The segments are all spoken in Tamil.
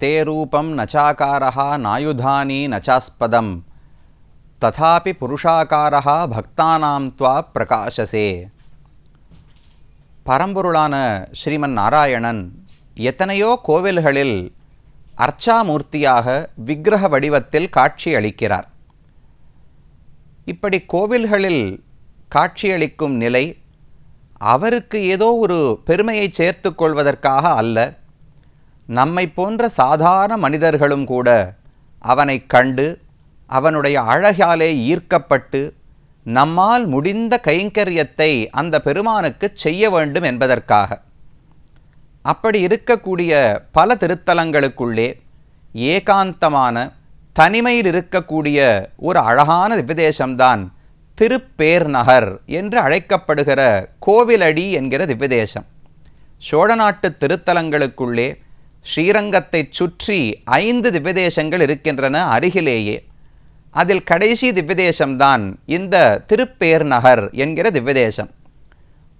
நே ரூபம் நச்சாக்காரா நாயுதானி நச்சாஸ்பதம். ததாபி புருஷாக்காரா பக்தானாம் துவா பிரகாசசே பரம்பொருளான ஸ்ரீமன் நாராயணன் எத்தனையோ கோவில்களில் அர்ச்சாமூர்த்தியாக விக்கிரக வடிவத்தில் காட்சி அளிக்கிறார். இப்படி கோவில்களில் காட்சியளிக்கும் நிலை அவருக்கு ஏதோ ஒரு பெருமையை சேர்த்து கொள்வதற்காக அல்ல. நம்மை போன்ற சாதாரண மனிதர்களும் கூட அவனை கண்டு அவனுடைய அழகாலே ஈர்க்கப்பட்டு நம்மால் முடிந்த கைங்கரியத்தை அந்த பெருமானுக்கு செய்ய வேண்டும் என்பதற்காக. அப்படி இருக்கக்கூடிய பல திருத்தலங்களுக்குள்ளே ஏகாந்தமான தனிமையில் இருக்கக்கூடிய ஒரு அழகான திவ்யதேசம்தான் திருப்பேர் நகர் என்று அழைக்கப்படுகிற கோவிலடி என்கிற திவ்யதேசம். சோழ நாட்டு திருத்தலங்களுக்குள்ளே ஸ்ரீரங்கத்தை சுற்றி ஐந்து திவ்யதேசங்கள் இருக்கின்றன அருகிலேயே. அதில் கடைசி திவ்யதேசம்தான் இந்த திருப்பேர் நகர் என்கிற திவ்யதேசம்.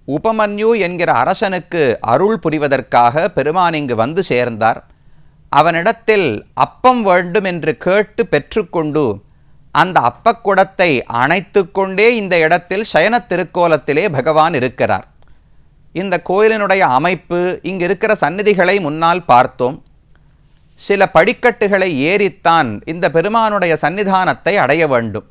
உபமன்யு என்கிற அரசனுக்கு அருள் புரிவதற்காக பெருமான் இங்கு வந்து சேர்ந்தார். அவனிடத்தில் அப்பம் வேண்டும் என்று கேட்டு பெற்றுக்கொண்டு அந்த அப்பக்குடத்தை அணைத்து கொண்டே இந்த இடத்தில் சயன திருக்கோலத்திலே பகவான் இருக்கிறார். இந்த கோயிலினுடைய அமைப்பு இங்கு இருக்கிற சந்நிதிகளை முன்னால் பார்த்தோம். சில படிக்கட்டுகளை ஏறித்தான் இந்த பெருமானுடைய சன்னிதானத்தை அடைய வேண்டும்.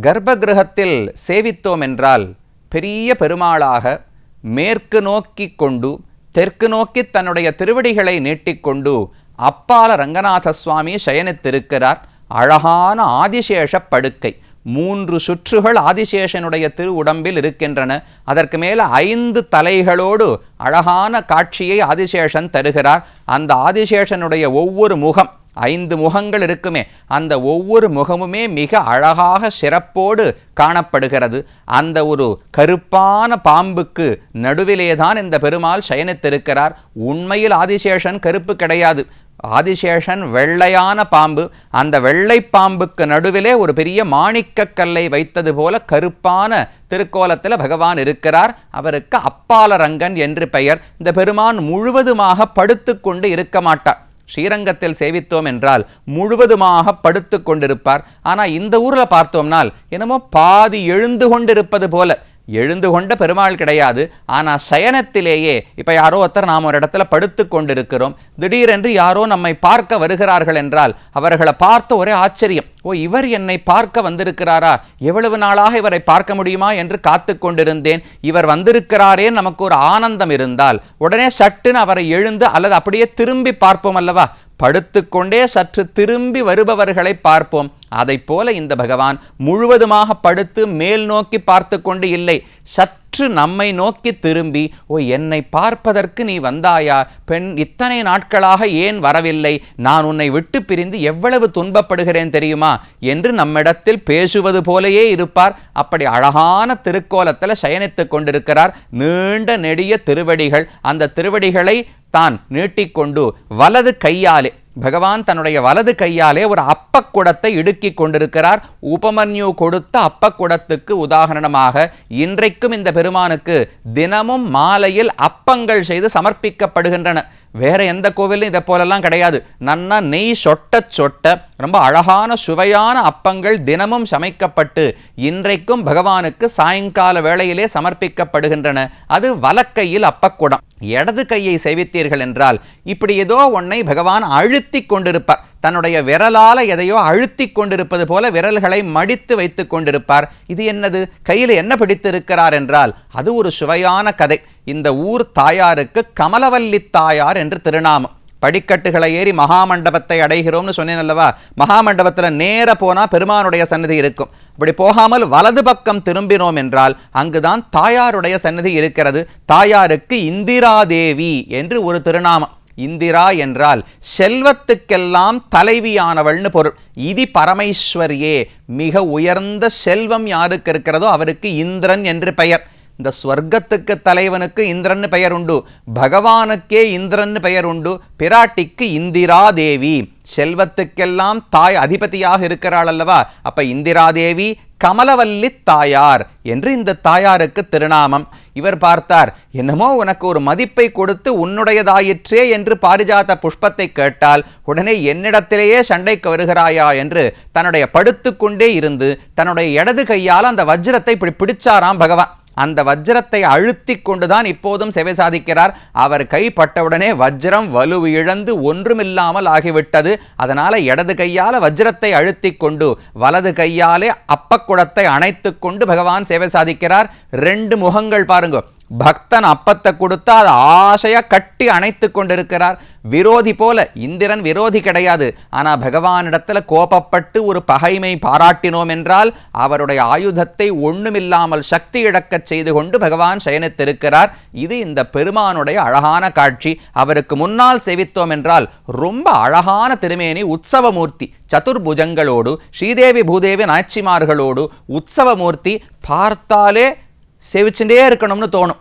கர்ப்பகிரகத்தில் சேவித்தோம் என்றால் பெரிய பெருமாளாக மேற்கு நோக்கி கொண்டு தெற்கு நோக்கி தன்னுடைய திருவடிகளை நீட்டிக்கொண்டு அப்பால ரங்கநாத சுவாமி சயனித்திருக்கிறார். அழகான ஆதிசேஷ படுக்கை. மூன்று சுற்றுகள் ஆதிசேஷனுடைய திரு உடம்பில் இருக்கின்றன. அதற்கு மேலே ஐந்து தலைகளோடு அழகான காட்சியை ஆதிசேஷன் தருகிறார். அந்த ஆதிசேஷனுடைய ஒவ்வொரு முகம் ஐந்து முகங்கள் இருக்குமே அந்த ஒவ்வொரு முகமுமே மிக அழகாக சிறப்போடு காணப்படுகிறது. அந்த ஒரு கருப்பான பாம்புக்கு நடுவிலே தான் இந்த பெருமாள் சயனித்திருக்கிறார். உண்மையில் ஆதிசேஷன் கருப்பு கிடையாது. ஆதிசேஷன் வெள்ளையான பாம்பு. அந்த வெள்ளை பாம்புக்கு நடுவிலே ஒரு பெரிய மாணிக்கக் கல்லை வைத்தது போல கருப்பான திருக்கோலத்தில் பகவான் இருக்கிறார். அவருக்கு அப்பாலரங்கன் என்று பெயர். இந்த பெருமான் முழுவதுமாக படுத்துக்கொண்டு இருக்க மாட்டார். ஸ்ரீரங்கத்தில் சேவித்தோம் என்றால் முழுவதுமாக படுத்து கொண்டிருப்பார். ஆனால் இந்த ஊரில் பார்த்தோம்னால் என்னமோ பாதி எழுந்து கொண்டிருப்பது போல. எழுந்து கொண்ட பெருமாள் கிடையாது. ஆனால் சயனத்திலேயே இப்போ யாரோ ஒருத்தர் நாம் ஒரு இடத்துல படுத்து கொண்டிருக்கிறோம். திடீரென்று யாரோ நம்மை பார்க்க வருகிறார்கள் என்றால் அவர்களை பார்த்த ஒரே ஆச்சரியம். ஓ இவர் என்னை பார்க்க வந்திருக்கிறாரா? எவ்வளவு நாளாக இவரை பார்க்க முடியுமா என்று காத்து கொண்டிருந்தேன். இவர் வந்திருக்கிறாரே நமக்கு ஒரு ஆனந்தம் இருந்தால் உடனே சட்டுன்னு அவரை எழுந்து அல்லது அப்படியே திரும்பி பார்ப்போம் அல்லவா? படுத்துக்கொண்டே சற்று திரும்பி வருபவர்களை பார்ப்போம். அதை போல இந்த பகவான் முழுவதுமாக படுத்து மேல் நோக்கி பார்த்து கொண்டு இல்லை. சற்று நம்மை நோக்கி திரும்பி ஓ என்னை பார்ப்பதற்கு நீ வந்தாயா? பெண் இத்தனை நாட்களாக ஏன் வரவில்லை? நான் உன்னை விட்டு பிரிந்து எவ்வளவு துன்பப்படுகிறேன் தெரியுமா? என்று நம்மிடத்தில் பேசுவது போலேயே இருப்பார். அப்படி அழகான திருக்கோலத்தில் சயனித்துக் கொண்டிருக்கிறார் நீண்ட நெடிய திருவடிகள். அந்த திருவடிகளை தான் நீட்டிக்கொண்டு வலது கையாலே பகவான் தன்னுடைய வலது கையாலே ஒரு அப்பக்குடத்தை இடுக்கி கொண்டிருக்கிறார். உபமன்யு கொடுத்த அப்பக்குடத்துக்கு உதாரணமாக இன்றைக்கும் இந்த பெருமானுக்கு தினமும் மாலையில் அப்பங்கள் செய்து சமர்ப்பிக்கப்படுகின்றன. வேற எந்த கோவிலும் இதை போலெல்லாம் கிடையாது. நன்னா நெய் சொட்ட சொட்ட ரொம்ப அழகான சுவையான அப்பங்கள் தினமும் சமைக்கப்பட்டு இன்றைக்கும் பகவானுக்கு சாயங்கால வேளையிலே சமர்ப்பிக்கப்படுகின்றன. அது வலக்கையில் அப்பக்குடம். இடது கையை சேவித்தீர்கள் என்றால் இப்படி ஏதோ ஒன்னை பகவான் அழுத்தி கொண்டிருப்பார். தன்னுடைய விரலால எதையோ அழுத்தி கொண்டிருப்பது போல விரல்களை மடித்து வைத்து கொண்டிருப்பார். இது என்னது? கையில் என்ன பிடித்திருக்கிறார் என்றால் அது ஒரு சுவையான கதை. இந்த ஊர் தாயாருக்கு கமலவல்லி தாயார் என்று திருநாமம். படிக்கட்டுகளை ஏறி மகாமண்டபத்தை அடைகிறோம்னு சொன்னேன் அல்லவா? மகாமண்டபத்தில் நேர போனால் பெருமானுடைய சன்னதி இருக்கும். அப்படி போகாமல் வலது பக்கம் திரும்பினோம் என்றால் அங்குதான் தாயாருடைய சன்னதி இருக்கிறது. தாயாருக்கு இந்திரா தேவி என்று ஒரு திருநாமம். இந்திரா என்றால் செல்வத்துக்கெல்லாம் தலைவியானவள்னு பொருள். இதி பரமேஸ்வரியே மிக உயர்ந்த செல்வம் யாருக்கு இருக்கிறதோ அவருக்கு இந்திரன் என்று பெயர். இந்த ஸ்வர்க்கத்துக்கு தலைவனுக்கு இந்திரன் பெயர் உண்டு. பகவானுக்கே இந்திரன் பெயர் உண்டு. பிராட்டிக்கு இந்திரா தேவி செல்வத்துக்கெல்லாம் தாய் அதிபதியாக இருக்கிறாள் அல்லவா? அப்ப இந்திராதேவி கமலவல்லி தாயார் என்று இந்த தாயாருக்கு திருநாமம். இவர் பார்த்தார் என்னமோ உனக்கு ஒரு மதிப்பை கொடுத்து உன்னுடையதாயிற்றே என்று பாரிஜாத புஷ்பத்தை கேட்டால் உடனே என்னிடத்திலேயே சண்டைக்கு வருகிறாயா? என்று தன்னுடைய படுத்துக்கொண்டே இருந்து தன்னுடைய இடது கையால் அந்த வஜ்ரத்தை இப்படி பிடிச்சாராம் பகவான். அந்த வஜ்ரத்தை அழுத்தி கொண்டுதான் இப்போதும் செவை சாதிக்கிறார். அவர் கைப்பட்டவுடனே வஜ்ரம் வலு இழந்து ஒன்றுமில்லாமல் ஆகிவிட்டது. அதனால இடது கையால் வஜ்ரத்தை அழுத்தி கொண்டு வலது கையாலே அப்பக்குடத்தை அணைத்து கொண்டு பகவான் சேவை சாதிக்கிறார். ரெண்டு முகங்கள் பாருங்க. பக்தன் அப்பத்தை கொடுத்தா அது ஆசையா கட்டி அணைத்து கொண்டிருக்கிறார். விரோதி போல இந்திரன் விரோதி கிடையாது. ஆனா பகவானிடத்துல கோபப்பட்டு ஒரு பகைமை பாராட்டினோம் என்றால் அவருடைய ஆயுதத்தை ஒண்ணுமில்லாமல் சக்தி இழக்கச் செய்து கொண்டு பகவான் சயனித்திருக்கிறார். இது இந்த பெருமானுடைய அழகான காட்சி. அவருக்கு முன்னால் செவித்தோம் என்றால் ரொம்ப அழகான திருமேனி உற்சவமூர்த்தி சதுர்புஜங்களோடு ஸ்ரீதேவி பூதேவி நாச்சிமார்களோடு உற்சவமூர்த்தி பார்த்தாலே சேவிச்சுட்டே இருக்கணும்னு தோணும்.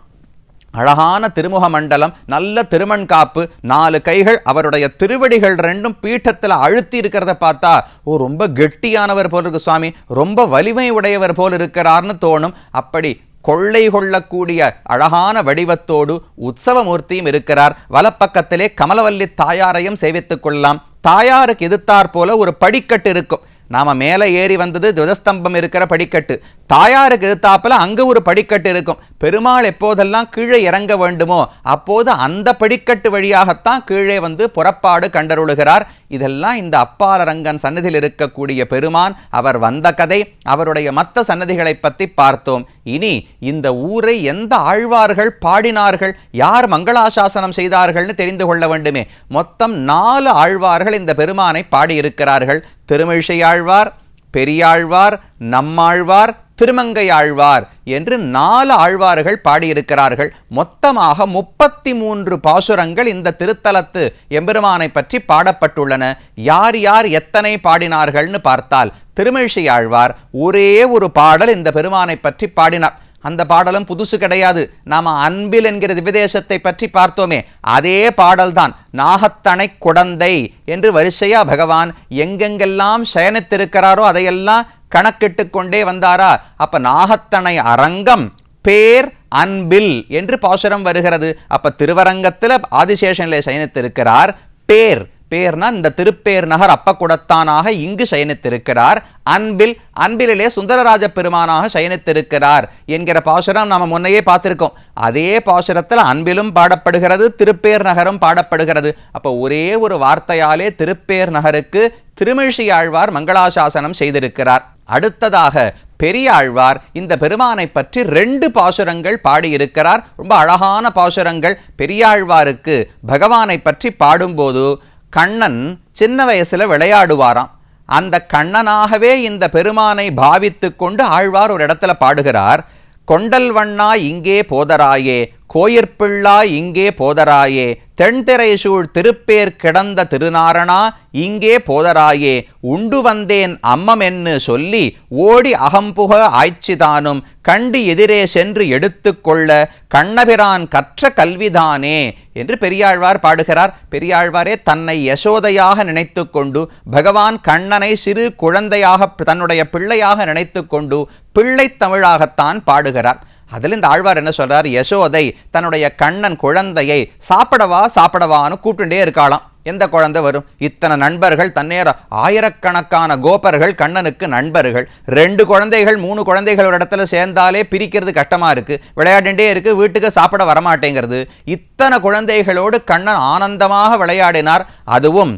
அழகான திருமுக மண்டலம் நல்ல திருமண் காப்பு நாலு கைகள் அவருடைய திருவடிகள் ரெண்டும் பீட்டத்தில் அழுத்தி இருக்கிறத பார்த்தா ஓ ரொம்ப கெட்டியானவர் போல் இருக்கு சுவாமி ரொம்ப வலிமை உடையவர் போல் இருக்கிறார்னு தோணும். அப்படி கொள்ளை கொள்ளக்கூடிய அழகான வடிவத்தோடு உற்சவமூர்த்தியும் இருக்கிறார். வலப்பக்கத்திலே கமலவல்லி தாயாரையும் சேவித்துக் கொள்ளலாம். தாயாருக்கு எதிர்த்தாற் போல ஒரு படிக்கட்டு இருக்கும். நாம மேலே ஏறி வந்தது துவஜஸ்தம்பம் இருக்கிற படிக்கட்டு. தாயாருக்கு எதிர்த்தாப்பில் அங்க ஒரு படிக்கட்டு இருக்கும். பெருமாள் எப்போதெல்லாம் கீழே இறங்க வேண்டுமோ அப்போது அந்த படிக்கட்டு வழியாகத்தான் கீழே வந்து புறப்பாடு கண்டருளுகிறார். இதெல்லாம் இந்த அப்பாலரங்கன் சன்னதியில் இருக்கக்கூடிய பெருமான். அவர் வந்த கதை அவருடைய மற்ற சன்னதிகளை பற்றி பார்த்தோம். இனி இந்த ஊரை எந்த ஆழ்வார்கள் பாடினார்கள் யார் மங்களாசாசனம் செய்தார்கள்னு தெரிந்து கொள்ள வேண்டுமே. மொத்தம் நாலு ஆழ்வார்கள் இந்த பெருமானை பாடியிருக்கிறார்கள். திருமிழிசையாழ்வார் பெரியாழ்வார் நம்மாழ்வார் திருமங்கையாழ்வார் என்று நாலு ஆழ்வார்கள் பாடியிருக்கிறார்கள். மொத்தமாக முப்பத்தி மூன்று பாசுரங்கள் இந்த திருத்தலத்து எம்பெருமானை பற்றி பாடப்பட்டுள்ளன. யார் யார் எத்தனை பாடினார்கள்னு பார்த்தால் திருமிழிசை ஆழ்வார் ஒரே ஒரு பாடல் இந்த பெருமானை பற்றி பாடினார். அந்த பாடலும் புதுசு கிடையாது. நாம அன்பில் என்கிற திவிதேசத்தை பற்றி பார்த்தோமே அதே பாடல்தான். நாகத்தனை குடந்தை என்று வரிசையா பகவான் எங்கெங்கெல்லாம் சயனித்திருக்கிறாரோ அதையெல்லாம் கணக்கிட்டு கொண்டே வந்தாரா? அப்ப நாகத்தனை அரங்கம் பேர் அன்பில் என்று பாசுரம் வருகிறது. அப்ப திருவரங்கத்தில் ஆதிசேஷனிலே சயனித்திருக்கிறார் பேர். பேர்னா இந்த திருப்பேர் நகர் அப்பக்குடத்தானாக இங்கு சயனித்திருக்கிறார். அன்பில் அன்பிலே சுந்தரராஜ பெருமானாக சயனித்திருக்கிறார் என்கிற பாசுரம் நாம் முன்னையே பார்த்துருக்கோம். அதே பாசுரத்தில் அன்பிலும் பாடப்படுகிறது திருப்பேர் நகரும் பாடப்படுகிறது. அப்போ ஒரே ஒரு வார்த்தையாலே திருப்பேர் நகருக்கு திருமிழிசை ஆழ்வார் மங்களாசாசனம் செய்திருக்கிறார். அடுத்ததாக பெரியாழ்வார் இந்த பெருமானை பற்றி ரெண்டு பாசுரங்கள் பாடியிருக்கிறார். ரொம்ப அழகான பாசுரங்கள். பெரியாழ்வாருக்கு பகவானை பற்றி பாடும்போது கண்ணன் சின்ன வயசுல விளையாடுவாராம். அந்த கண்ணனாகவே இந்த பெருமானை பாவித்து கொண்டு ஆழ்வார் ஒரு இடத்துல பாடுகிறார். கொண்டல் வண்ணா இங்கே போதராயே கோயிற்பிள்ளா இங்கே போதராயே தென்திரை சூழ் திருப்பேர் கிடந்த திருநாரணா இங்கே போதராயே உண்டு வந்தேன் அம்மமென்னு சொல்லி ஓடி அகம்புக ஆய்ச்சிதானும் கண்டு எதிரே சென்று எடுத்துக்கொள்ள கண்ணபிரான் கற்ற கல்விதானே என்று பெரியாழ்வார் பாடுகிறார். பெரியாழ்வாரே தன்னை யசோதையாக நினைத்து கொண்டு பகவான் கண்ணனை சிறு குழந்தையாக தன்னுடைய பிள்ளையாக நினைத்து கொண்டு பிள்ளைத் தமிழாகத்தான் பாடுகிறார். அதில் இந்த ஆழ்வார் என்ன சொல்கிறார் யசோதை தன்னுடைய கண்ணன் குழந்தையை சாப்பிடவா சாப்பிடவான்னு கூப்பிட்டுட்டே இருக்காளாம். எந்த குழந்தை வரும்? இத்தனை நண்பர்கள் தன்னேற ஆயிரக்கணக்கான கோபர்கள் கண்ணனுக்கு நண்பர்கள். ரெண்டு குழந்தைகள் மூணு குழந்தைகள் ஒரு இடத்துல சேர்ந்தாலே பிரிக்கிறது கஷ்டமாக இருக்குது விளையாடிண்டே இருக்கு வீட்டுக்கு சாப்பிட வரமாட்டேங்கிறது. இத்தனை குழந்தைகளோடு கண்ணன் ஆனந்தமாக விளையாடினார். அதுவும்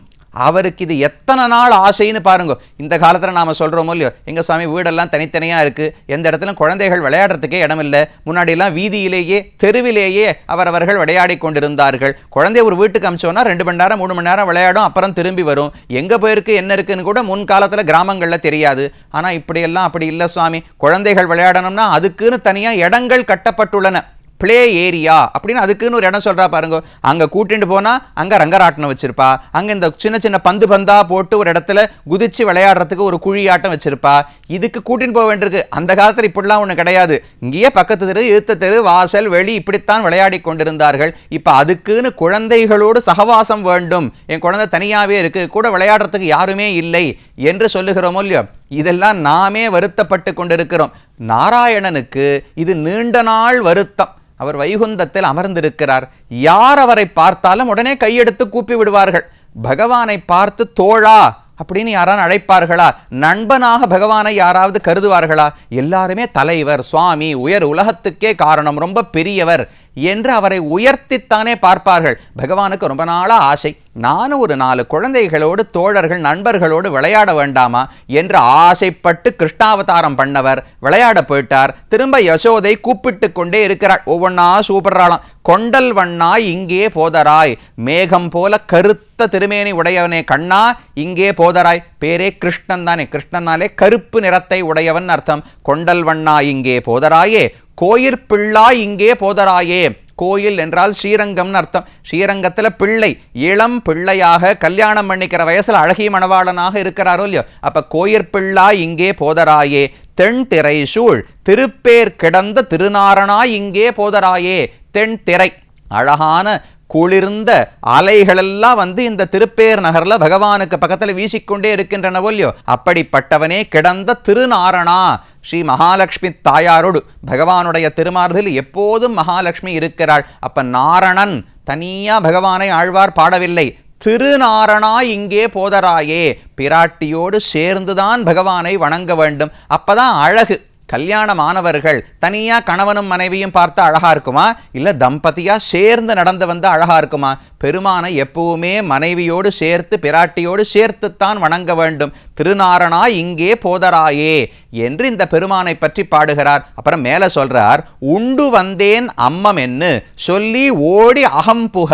அவருக்கு இது எத்தனை நாள் ஆசைன்னு பாருங்க. இந்த காலத்தில் நாம் சொல்கிறோமோ இல்லையோ? எங்கள் சுவாமி வீடெல்லாம் தனித்தனியாக இருக்குது எந்த இடத்துல குழந்தைகள் விளையாடுறதுக்கே இடம் இல்லை முன்னாடியெல்லாம் வீதியிலேயே தெருவிலேயே அவரவர்கள் விளையாடி கொண்டிருந்தார்கள். குழந்தை ஒரு வீட்டுக்கு அமிச்சோன்னா ரெண்டு மணி நேரம் மூணு மணி நேரம் விளையாடும் அப்புறம் திரும்பி வரும். எங்கே போயிருக்கு என்ன இருக்குன்னு கூட முன் காலத்தில் கிராமங்களில் தெரியாது. ஆனால் இப்படியெல்லாம் அப்படி இல்லை சுவாமி. குழந்தைகள் விளையாடணும்னா அதுக்குன்னு தனியாக இடங்கள் கட்டப்பட்டுள்ளன. ப்ளே ஏரியா அப்படின்னு அதுக்குன்னு ஒரு இடம் சொல்கிறா பாருங்க. அங்கே கூட்டிட்டு போனால் அங்கே ரங்கராட்டனம் வச்சுருப்பா. அங்கே இந்த சின்ன சின்ன பந்து பந்தாக போட்டு ஒரு இடத்துல குதித்து விளையாடுறதுக்கு ஒரு குழியாட்டம் வச்சுருப்பா. இதுக்கு கூட்டின்னு போக வேண்டியிருக்கு. அந்த காலத்தில் இப்படிலாம் ஒன்று கிடையாது. இங்கேயே பக்கத்து தெரு இழுத்த தெரு வாசல் வெளி இப்படித்தான் விளையாடி கொண்டிருந்தார்கள். இப்போ அதுக்குன்னு குழந்தைகளோடு சகவாசம் வேண்டும். என் குழந்தை தனியாகவே இருக்குது கூட விளையாடுறதுக்கு யாருமே இல்லை என்று சொல்லுகிறோமோ இல்லையோ? இதெல்லாம் நாமே வருத்தப்பட்டு கொண்டிருக்கிறோம். நாராயணனுக்கு இது நீண்ட நாள் வருத்தம். அவர் வைகுந்தத்தில் அமர்ந்திருக்கிறார். யார் அவரை பார்த்தாலும் உடனே கையெடுத்து கூப்பி விடுவார்கள் பகவானை பார்த்து தோழா அப்படின்னு யாராவது அழைப்பார்களா? நண்பனாக பகவானை யாராவது கருதுவார்களா? எல்லாருமே தலைவர் சுவாமி உயர் உலகத்துக்கே காரணம் ரொம்ப பெரியவர் என்று அவரை உயர்த்தித்தானே பார்ப்பார்கள். பகவானுக்கு ரொம்ப நாளாக ஆசை. நானும் ஒரு நாலு குழந்தைகளோடு தோழர்கள் நண்பர்களோடு விளையாட வேண்டாமா என்று ஆசைப்பட்டு கிருஷ்ணாவதாரம் பண்ணவர் விளையாட போயிட்டார். திரும்ப யசோதை கூப்பிட்டு கொண்டே இருக்கிறாள் ஒவ்வொன்றா சூப்பராளாம் கொண்டல் வண்ணாய் இங்கே போதராய். மேகம் போல கருத்த திருமேனி உடையவனே கண்ணா இங்கே போதராய். பேரே கிருஷ்ணன் தானே. கிருஷ்ணனாலே கருப்பு நிறத்தை உடையவன் அர்த்தம். கொண்டல் வண்ணா இங்கே போதராயே. கோயிற்பிள்ளா இங்கே போதராயே. கோயில் என்றால் ஸ்ரீரங்கம்னு அர்த்தம். ஸ்ரீரங்கத்தில் பிள்ளை இளம் பிள்ளையாக கல்யாணம் பண்ணிக்கிற வயசில் அழகிய மணவாளனாக இருக்கிறாரோ இல்லையோ அப்போ கோயிற்பிள்ளா இங்கே போதராயே தென் திரை சூழ் திருப்பேர் கிடந்த திருநாரணா இங்கே போதராயே தென் திரை. அழகான குளிர்ந்த அலைகளெல்லாம் வந்து இந்த திருப்பேர் நகர்ல பகவானுக்கு பக்கத்தில் வீசிக்கொண்டே இருக்கின்றனவோ இல்லையோ அப்படிப்பட்டவனே கிடந்த திருநாரணா ஸ்ரீ மகாலட்சுமி தாயாரோடு பகவானுடைய திருமார்பில் எப்போதும் மகாலட்சுமி இருக்கிறாள். அப்ப நாரணன் தனியா பகவானை ஆழ்வார் பாடவில்லை. திருநாரணா இங்கே போதராயே. பிராட்டியோடு சேர்ந்துதான் பகவானை வணங்க வேண்டும். அப்பதான் அழகு. கல்யாணமானவர்கள் தனியாக கணவனும் மனைவியும் பார்த்தா அழகா இருக்குமா? இல்லை தம்பதியாக சேர்ந்து நடந்து வந்தால் அழகா இருக்குமா? பெருமானை எப்பவுமே மனைவியோடு சேர்த்து பிராட்டியோடு சேர்த்துத்தான் வணங்க வேண்டும். திருநாரணா இங்கே போதராயே என்று இந்த பெருமானை பற்றி பாடுகிறார். அப்புறம் மேலே சொல்கிறார் உண்டு வந்தேன் அம்மம் என்று சொல்லி ஓடி அகம்புக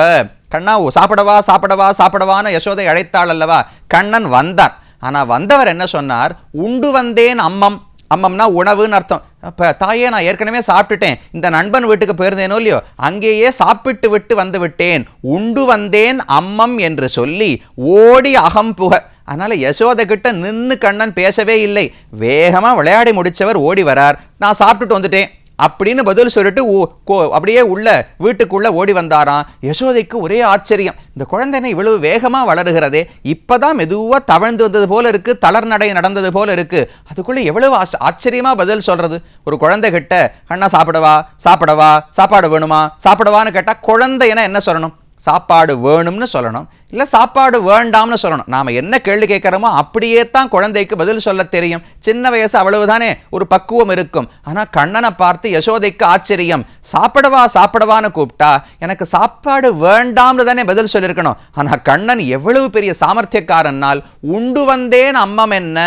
கண்ணா சாப்பிடவா சாப்பிடவா சாப்பிடவான்னு யசோதை அழைத்தாள் அல்லவா? கண்ணன் வந்தார் ஆனால் வந்தவர் என்ன சொன்னார்? உண்டு வந்தேன் அம்மம். அம்மம்னா உணவுன்னு அர்த்தம். அப்போ தாயே நான் ஏற்கனவே சாப்பிட்டுட்டேன். இந்த நண்பன் வீட்டுக்கு போயிருந்தேனோ இல்லையோ அங்கேயே சாப்பிட்டு விட்டு வந்து விட்டேன். உண்டு வந்தேன் அம்மம் என்று சொல்லி ஓடி அகம் புக. அதனால் யசோதை கிட்ட நின்று கண்ணன் பேசவே இல்லை. வேகமாக விளையாடி முடிச்சவர் ஓடி வரார். நான் சாப்பிட்டுட்டு வந்துட்டேன். அப்படின்னு பதில் சொல்லிட்டு அப்படியே உள்ள வீட்டுக்குள்ளே ஓடி வந்தாராம். யசோதைக்கு ஒரே ஆச்சரியம். இந்த குழந்தை என்ன இவ்வளவு வேகமாக வளருகிறதே. இப்பதான் மெதுவாக தவழ்ந்து வந்தது போல இருக்குது தளர் நடை நடந்தது போல இருக்குது அதுக்குள்ளே எவ்வளவு ஆச்சரியமாக பதில் சொல்கிறது ஒரு குழந்தை கிட்ட கண்ணா சாப்பிடவா? சாப்பிடவா? சாப்பாடு வேணுமா? சாப்பிடவான்னு கேட்டால் குழந்தைன்னா என்ன சொல்லணும்? சாப்பாடு வேணும்னு சொல்லணும் இல்லை சாப்பாடு வேண்டாம்னு சொல்லணும். நாம் என்ன கேள்வி கேட்குறோமோ அப்படியே தான் குழந்தைக்கு பதில் சொல்ல தெரியும். சின்ன வயசு அவ்வளவுதானே ஒரு பக்குவம் இருக்கும். ஆனால் கண்ணனை பார்த்து யசோதைக்கு ஆச்சரியம். சாப்பிடவா சாப்பிடவான்னு கூப்பிட்டா எனக்கு சாப்பாடு வேண்டாம்னு தானே பதில் சொல்லியிருக்கணும். ஆனால் கண்ணன் எவ்வளவு பெரிய சாமர்த்தியக்காரனால் உண்டு வந்தேன் அம்மம் என்ன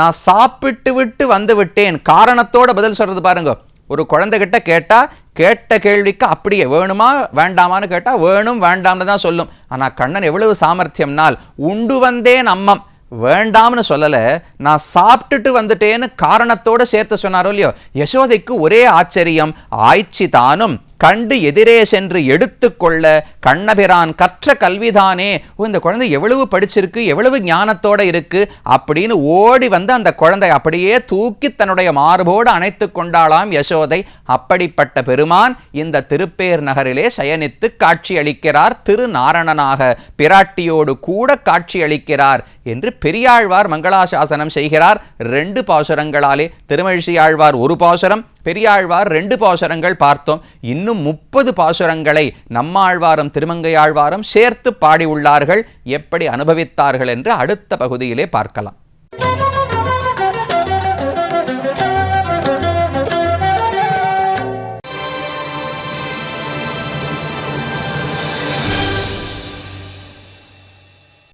நான் சாப்பிட்டு விட்டு வந்து விட்டேன். காரணத்தோட பதில் சொல்றது பாருங்க. ஒரு குழந்தைகிட்ட கேட்டால் கேட்ட கேள்விக்கு அப்படியே வேணுமா வேண்டாமான்னு கேட்டால் வேணும் வேண்டாம்னு தான் சொல்லும். ஆனால் கண்ணன் எவ்வளவு சாமர்த்தியம்னால் உண்டு வந்தேன் அம்மம் வேண்டாம்னு சொல்லலை நான் சாப்பிட்டுட்டு வந்துட்டேன்னு காரணத்தோடு சேர்த்து சொன்னாரோ இல்லையோ? யசோதைக்கு ஒரே ஆச்சரியம் ஆய்ச்சி தானும் கண்டு எதிரே சென்று எடுத்துக்கொள்ள கண்ணபிரான் கற்ற கல்விதானே. இந்த குழந்தை எவ்வளவு படிச்சிருக்கு எவ்வளவு ஞானத்தோட இருக்கு அப்படின்னு ஓடி வந்து அந்த குழந்தை அப்படியே தூக்கி தன்னுடைய மார்போடு அணைத்து கொண்டாளாம் யசோதை. அப்படிப்பட்ட பெருமான் இந்த திருப்பேர் நகரிலே சயனித்து காட்சி அளிக்கிறார் திருநாரணனாக பிராட்டியோடு கூட காட்சி அளிக்கிறார் என்று பெரியாழ்வார் மங்களாசாசனம் செய்கிறார். ரெண்டு பாசுரங்களாலே திருமழிசையாழ்வார் ஒரு பாசுரம் பெரியாழ்வார் ரெண்டு பாசுரங்கள் பார்த்தோம். இன்னும் முப்பது பாசுரங்களை நம்மாழ்வாரும் திருமங்கையாழ்வாரும் சேர்த்து பாடியுள்ளார்கள். எப்படி அனுபவித்தார்கள் என்று அடுத்த பகுதியிலே பார்க்கலாம்.